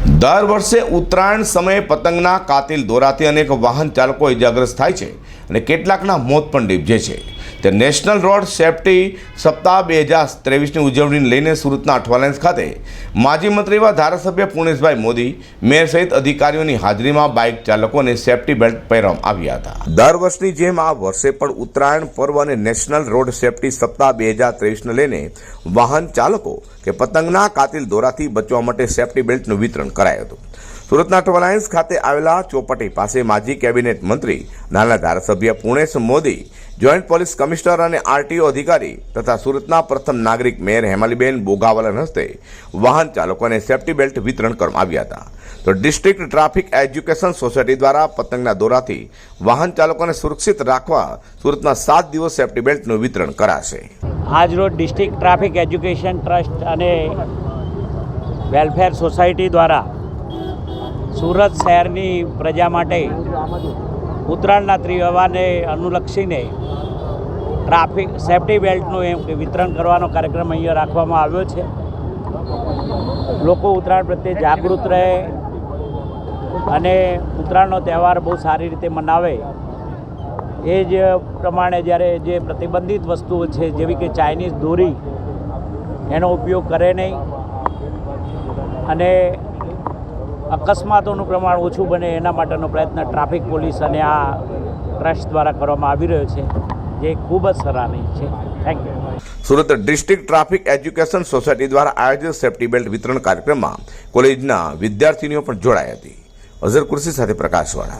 દર વર્ષે ઉત્તરાયણ સમયે પતંગના કાતિલ દોરાથી અનેક વાહન ચાલકો ઇજાગ્રસ્ત થાય છે અને કેટલાકના મોત પણ નીપજે છે. તે નેશનલ રોડ સેફટી સપ્તાહ બે હજાર ત્રેવીસની ઉજવણીને લઈને સુરતના અઠવાલેન્સ ખાતે માજી મંત્રી એવા ધારાસભ્ય પુણેશભાઈ મોદી, મેયર સહિત અધિકારીઓની હાજરીમાં બાઇક ચાલકોને સેફટી બેલ્ટ પહેરવામાં આવ્યા હતા. દર વર્ષની જેમ આ વર્ષે પણ ઉત્તરાયણ પર્વ અને નેશનલ રોડ સેફટી સપ્તાહ બે હજાર ત્રેવીસને લઈને વાહન ચાલકો કે પતંગના કાતિલ દોરાથી બચવા માટે સેફટી બેલ્ટનું વિતરણ કરાયું હતું. સુરતના ટવલાયન્સ ખાતે આવેલા ચોપટી પાસે માજી કેબિનેટ મંત્રી, નાના ધારાસભ્ય Punesh Modi, joint police commissioner અને આરટીઓ અધિકારી તથા સુરતના પ્રથમ નાગરિક મેયર હેમાલીબેન બોગાવાલાના હસ્તે વાહન ચાલકોને સેફટી બેલ્ટ વિતરણ કરવામાં આવ્યા હતા. તો ડિસ્ટ્રિક્ટ ટ્રાફિક એજ્યુકેશન સોસાયટી દ્વારા પતંગના દોરાથી વાહન ચાલકોને સુરક્ષિત રાખવા સુરતમાં સાત દિવસ સેફટી બેલ્ટનું વિતરણ કરાશે. આજરોજ ડિસ્ટ્રિક્ટ ટ્રાફિક એજ્યુકેશન ટ્રસ્ટ અને વેલફેર સોસાયટી દ્વારા સુરત શહેરની પ્રજા માટે ઉત્તરાયણના તહેવારને અનુલક્ષીને ટ્રાફિક સેફટી બેલ્ટનું એમ વિતરણ કરવાનો કાર્યક્રમ અહીંયા રાખવામાં આવ્યો છે. લોકો ઉત્તરાયણ પ્રત્યે જાગૃત રહે અને ઉત્તરાયણનો તહેવાર બહુ સારી રીતે મનાવે. એ જ પ્રમાણે જ્યારે જે પ્રતિબંધિત વસ્તુઓ છે, જેવી કે ચાઇનીઝ દોરી, એનો ઉપયોગ કરે નહીં. અને અકસ્માતોનું પ્રમાણ ઓછું બને એના માટેનો પ્રયત્ન ટ્રાફિક પોલીસ અને આ ટ્રસ્ટ દ્વારા કરવામાં આવી રહ્યો છે, જે ખૂબ જ સરાહનીય છે. Thank you Surat district traffic education society દ્વારા આયોજિત સેફટી બેલ્ટ વિતરણ કાર્યક્રમમાં કોલેજના વિદ્યાર્થીનીઓ પણ જોડાઈ હતી. અઝર કુર્સી સાથે પ્રકાશવાળા.